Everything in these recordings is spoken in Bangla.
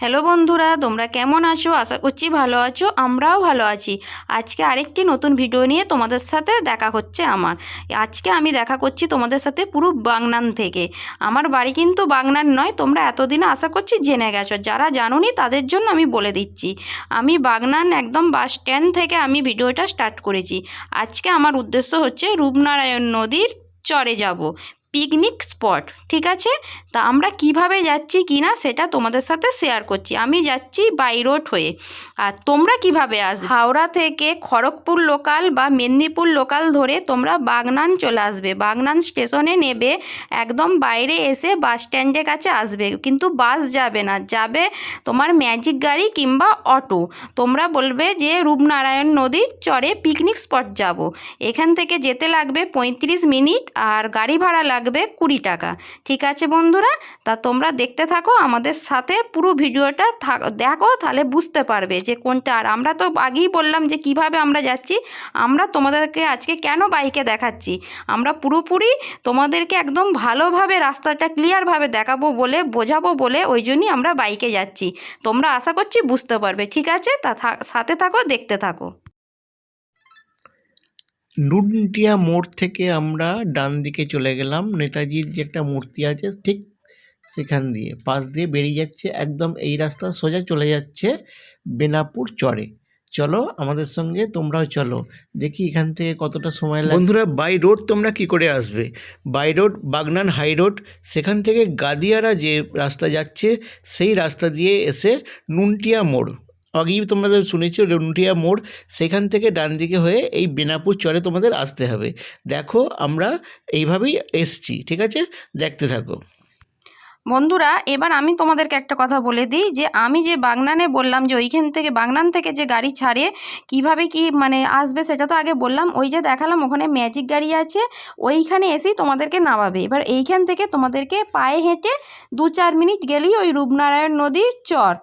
হ্যালো বন্ধুরা, তোমরা কেমন আছো? আশা করছি ভালো আছো, আমরাও ভালো আছি। আজকে আরেকটি নতুন ভিডিও নিয়ে তোমাদের সাথে দেখা হচ্ছে আমার। আজকে আমি দেখা করছি তোমাদের সাথে পুরো বাগনান থেকে। আমার বাড়ি কিন্তু বাগনান নয়, তোমরা এতদিনে আশা করছি জেনে গেছো। যারা জানোনি, তাদের জন্য আমি বলে দিচ্ছি। আমি বাগনান একদম বাস স্ট্যান্ড থেকে আমি ভিডিওটা স্টার্ট করেছি। আজকে আমার উদ্দেশ্য হচ্ছে রূপনারায়ণ নদীর চরে যাব। পিকনিক স্পট ঠিক আছে? তা আমরা কীভাবে যাচ্ছি কি না সেটা তোমাদের সাথে শেয়ার করছি। আমি যাচ্ছি বাই রোড হয়ে। আর তোমরা কীভাবে আসবে? হাওড়া থেকে খড়গপুর লোকাল বা মেদিনীপুর লোকাল ধরে তোমরা বাগনান চলে আসবে। বাগনান স্টেশনে নেবে, একদম বাইরে এসে বাস স্ট্যান্ডের কাছে আসবে। কিন্তু বাস যাবে না। যাবে তোমার ম্যাজিক গাড়ি কিংবা অটো তোমরা বলবে যে রূপনারায়ণ নদীর চরে পিকনিক স্পট যাব। এখান থেকে যেতে লাগবে পঁয়ত্রিশ মিনিট আর গাড়ি ভাড়া কুড়ি টাকা। ঠিক আছে বন্ধুরা? তা তোমরা দেখতে থাকো, আমাদের সাথে পুরো ভিডিওটা দেখো, তাহলে বুঝতে পারবে যে কোনটা। আর আমরা তো আগেই বললাম যে কীভাবে আমরা যাচ্ছি, আমরা তোমাদেরকে আজকে কেন বাইকে দেখাচ্ছি? আমরা পুরোপুরি তোমাদেরকে একদম ভালোভাবে রাস্তাটা ক্লিয়ারভাবে দেখাবো বলে, বোঝাবো বলে ওই জন্যই আমরা বাইকে যাচ্ছি। তোমরা আশা করছি বুঝতে পারবে। ঠিক আছে? তা সাথে থাকো, দেখতে থাকো। নুনটিয়া মোড় থেকে আমরা ডান দিকে চলে গেলাম। নেতাজির যে একটা মূর্তি আছে ঠিক সেখান দিয়ে। পাশ দিয়ে বেরিয়ে যাচ্ছে একদম এই রাস্তা সোজা চলে যাচ্ছে বেনাপুর চরে। চলো আমাদের সঙ্গে, তোমরাও চলো। দেখি এখান থেকে কতটা সময় লাগে বন্ধুরা বাই রোড তোমরা কি করে আসবে? By road Bagnan high road সেখান থেকে গাদিয়ারা যে রাস্তা যাচ্ছে, সেই রাস্তা দিয়ে এসে নুনটিয়া মোড়। আগেই তোমাদের শুনেছো নুনটিয়া মোড়, সেখান থেকে ডান দিকে হয়ে এই বেনাপুর চরে তোমাদের আসতে হবে। দেখো আমরা এইভাবেই এসছি, ঠিক আছে? দেখতে থাকো। বন্ধুরা, এবার আমি তোমাদেরকে একটা কথা বলে দিই যে আমি যে বাগনানে বললাম যে ওইখান থেকে, বাগনান থেকে যে গাড়ি ছাড়ে, কীভাবে কি মানে আসবে সেটা তো আগে বললাম, ওই যে দেখালাম ওখানে ম্যাজিক গাড়ি আছে, ওইখানে এসেই তোমাদেরকে নামাবে। এবার এইখান থেকে তোমাদেরকে পায়ে হেঁটে দু চার মিনিট গেলেই ওই রূপনারায়ণ নদীর চর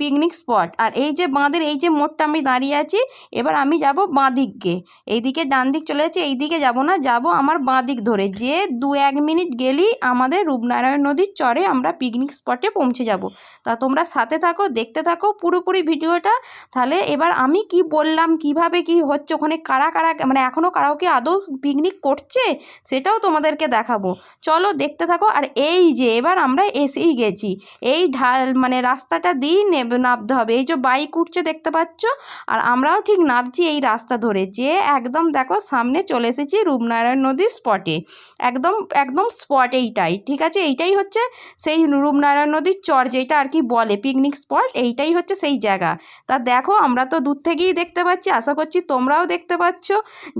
পিকনিক স্পট আর এই যে বাঁধের, এই যে মোড়টা আমি দাঁড়িয়ে আছি, এবার আমি যাব বাঁ দিককে এইদিকে ডান দিক চলে যাচ্ছে এই দিকে যাব না, যাব আমার বাঁ দিক ধরে। যে দু এক মিনিট গেলেই আমাদের রূপনারায়ণ নদীর চরে আমরা পিকনিক স্পটে পৌঁছে যাব। তা তোমরা সাথে থাকো, দেখতে থাকো পুরোপুরি ভিডিওটা। তাহলে এবার আমি কি বললাম, কীভাবে কি হচ্ছে, ওখানে কারা কারা মানে এখনও কারাও কি আদৌ পিকনিক করছে, সেটাও তোমাদেরকে দেখাবো। চলো দেখতে থাকো, আর এই যে এবার আমরা এসেই গেছি। এই ঢাল মানে রাস্তাটা দিয়েই নেব, নামতে হবে। এই যে বাইক উঠছে, দেখতে পাচ্ছ? আর আমরাও ঠিক নামছি এই রাস্তা ধরে। যে একদম দেখো সামনে চলে এসেছি রূপনারায়ণ নদীর স্পটে একদম একদম স্পট এইটাই, ঠিক আছে? এইটাই হচ্ছে সেই রূপনারায়ণ নদীর চর যেটা আর কি বলে পিকনিক স্পট এইটাই হচ্ছে সেই জায়গা। তা দেখো, আমরা তো দূর থেকেই দেখতে পাচ্ছি, আশা করছি তোমরাও দেখতে পাচ্ছ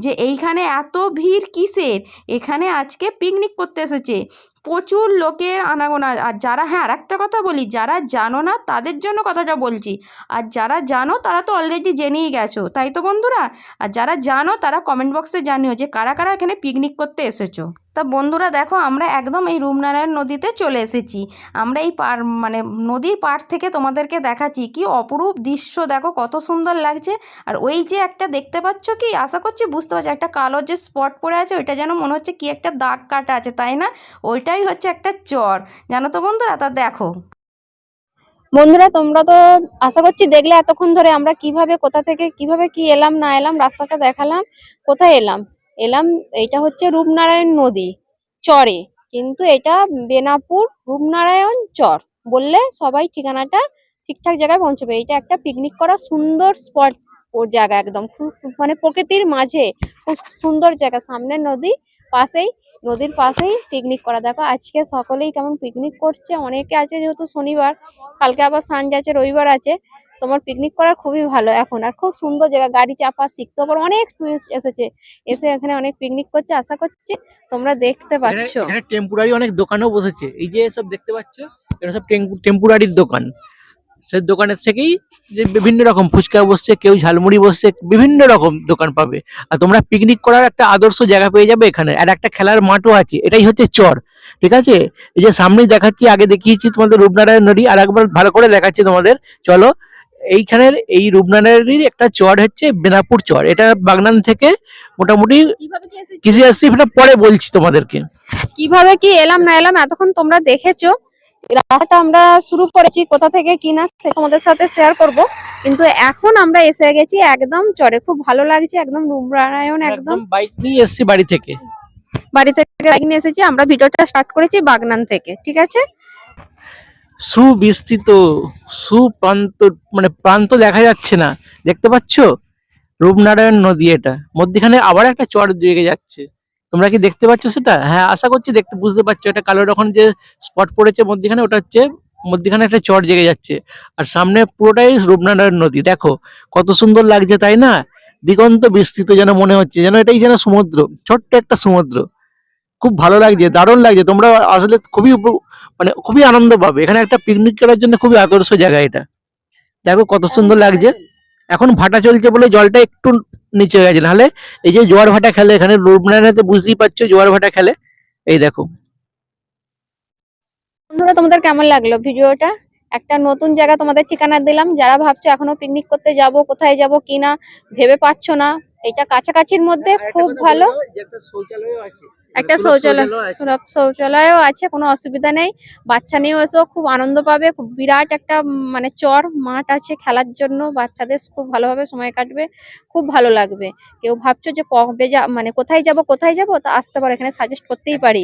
যে এইখানে এত ভিড় কিসের? এখানে আজকে পিকনিক করতে এসেছে। প্রচুর লোকের আনাগোনা, আর যারা হ্যাঁ আর একটা কথা বলি, যারা জানো না, তাদের জন্য কথাটা বলছি। আর যারা জানো, তারা তো অলরেডি জেনেই গেছো, তাই তো বন্ধুরা? আর যারা জানো, তারা কমেন্ট বক্সে জানিও যে কারা কারা এখানে পিকনিক করতে এসেছ। তা বন্ধুরা দেখো, আমরা একদম এই রূপনারায়ণ নদীতে চলে এসেছি। আমরা এই পার মানে নদীর পাড় থেকে তোমাদেরকে দেখাচ্ছি কি অপরূপ দৃশ্য। দেখো কত সুন্দর লাগছে। আর ওই যে একটা দেখতে পাচ্ছ কি? আশা করছি বুঝতে পারছি, একটা কালো যে স্পট পড়ে আছে, ওইটা যেন মনে হচ্ছে কি একটা দাগ কাটা আছে, তাই না? ওইটাই হচ্ছে একটা চর। জানো তো বন্ধুরা, তা দেখো। বন্ধুরা, তোমরা তো আশা করছি দেখলে এতক্ষণ ধরে আমরা কীভাবে, কোথা থেকে কীভাবে কি এলাম, না এলাম, রাস্তাটা দেখালাম, কোথায় এলাম? এলাম, এটা হচ্ছে রূপনারায়ণ নদী, চরে। কিন্তু এটা বেনাপুর, রূপনারায়ণ চর বললে সবাই ঠিকানাটা ঠিকঠাক জায়গায় পৌঁছবে। এটা একটা পিকনিক করার সুন্দর স্পট ও জায়গা একদম। খুব মানে প্রকৃতির মাঝে খুব সুন্দর জায়গা। সামনে নদী পাশেই, নদীর পাশেই পিকনিক করা। দেখো, আজকে সকলেই কেমন পিকনিক করছে। অনেকে আছে যেহেতু শনিবার, কালকে আবার সানডে আছে, রবিবার আছে। তোমার পিকনিক করা খুবই ভালো এখন। আর খুব সুন্দর জায়গা গাড়ি চাপা শিখতে পারো অনেক টুরিস্ট এসেছে। এসে এখানে অনেক পিকনিক করছে আশা করছি তোমরা দেখতে পাচ্ছ। এখানে টেম্পোরারি অনেক দোকানও বসেছে। এই যে সব দেখতে পাচ্ছ এটা সব টেম্পোরারির দোকান। সেই দোকানের থেকেই যে বিভিন্ন রকম ফুচকা বসছে কেউ ঝালমুড়ি বসছে বিভিন্ন রকম দোকান পাবে। আর তোমরা পিকনিক করার একটা আদর্শ জায়গা পেয়ে যাবে এখানে। আর একটা খেলার মাঠও আছে এটাই হচ্ছে চর। ঠিক আছে? এই যে সামনেই দেখাচ্ছি আগে দেখিয়েছি তোমাদের রূপনারায়ণ নদী আর একবার ভালো করে দেখাচ্ছি তোমাদের। চলো এইখানের এই রূপনারায়ণের একটা চর হচ্ছে বেনাপুর চর। এটা বাগনান থেকে মোটামুটি কিছু আসছি সেটা পরে বলছি তোমাদেরকে। কীভাবে কি এলাম না এলাম এতক্ষণ তোমরা দেখেছ। রাস্তাটা আমরা শুরু করেছি কোথা থেকে কি না সেটা তোমাদের সাথে শেয়ার করব। কিন্তু এখন আমরা এসে গেছি একদম চরে। খুব ভালো লাগছে একদম রূপনারায়ণ একদম বাইক নিয়ে এসছি বাড়ি থেকে। বাড়ি থেকে বাইক নিয়ে এসেছি। আমরা ভিডিওটা স্টার্ট করেছি বাগনান থেকে ঠিক আছে? সুবিস্তৃত, সুপ্রান্ত মানে প্রান্ত দেখা যাচ্ছে না। দেখতে পাচ্ছ? রূপনারায়ণ নদী এটা। মধ্যখানে আবার একটা চর জেগে যাচ্ছে। তোমরা কি দেখতে পাচ্ছ সেটা? হ্যাঁ আশা করছি দেখতে, বুঝতে পারছ। এটা কালো রকম যে স্পট পড়েছে মধ্যখানে, ওটা হচ্ছে মধ্যখানে একটা চর জেগে যাচ্ছে। আর সামনে পুরোটাই রূপনারায়ণ নদী। দেখো, কত সুন্দর লাগছে, তাই না? দিগন্ত বিস্তৃত যেন মনে হচ্ছে, যেন এটাই যেন সমুদ্র, ছোট্ট একটা সমুদ্র। খুব ভালো লাগছে, দারুণ লাগছে। তোমরা আসলে খুবই মানে খুবই আনন্দ পাবে। এখানে একটা পিকনিক করার জন্য খুবই আদর্শ জায়গা এটা। দেখো কত সুন্দর লাগছে। এখন ভাটা চলছে বলে জলটা একটু নিচে হয়ে গেছে। নাহলে এই যে জোয়ার ভাটা খেলে এখানে রূপনারায়ণতে বুঝতেই পারছ জোয়ার ভাটা খেলে। এই দেখো। বন্ধুরা তোমাদের কেমন লাগল ভিডিওটা? একটা নতুন জায়গা তোমাদের ঠিকানা দিলাম। যারা ভাবছ এখনও পিকনিক করতে যাব কোথায় যাব কি না ভেবে পাচ্ছ না এটা কাছাকাছির মধ্যে খুব ভালো। একটা শৌচালয় শৌচালয়ও আছে কোনো অসুবিধা নেই। বাচ্চা নিয়েও এসেও খুব আনন্দ পাবে। খুব বিরাট একটা মানে চর মাঠ আছে খেলার জন্য। বাচ্চাদের খুব ভালোভাবে সময় কাটবে খুব ভালো লাগবে। কেউ ভাবছ যে কবে যা মানে কোথায় যাব কোথায় যাব? তা আসতে পারো এখানে সাজেস্ট করতেই পারি।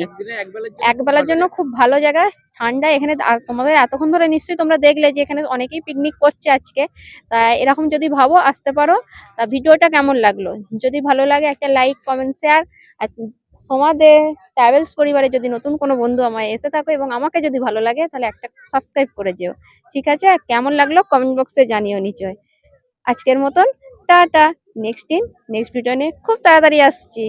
একবেলার জন্য খুব ভালো জায়গা। ঠান্ডা এখানে তোমাদের এতক্ষণ ধরে নিশ্চয়ই তোমরা দেখলে যে এখানে অনেকেই পিকনিক করছে আজকে। তা এরকম যদি ভাবো আসতে পারো। তা ভিডিওটা কেমন লাগল? যদি ভালো লাগে একটা লাইক কমেন্ট শেয়ার আর সমাদে ট্রাভেলস পরিবারে যদি নতুন কোনো বন্ধু আমায় এসে থাকো এবং আমাকে যদি ভালো লাগে, তাহলে একটা সাবস্ক্রাইব করে যেও। ঠিক আছে? আর কেমন লাগল কমেন্ট বক্সে জানিও নিশ্চয়। আজকের মতন, টাটা। নেক্সট দিন নেক্সট ভিডিও নিয়ে খুব তাড়াতাড়ি আসছি।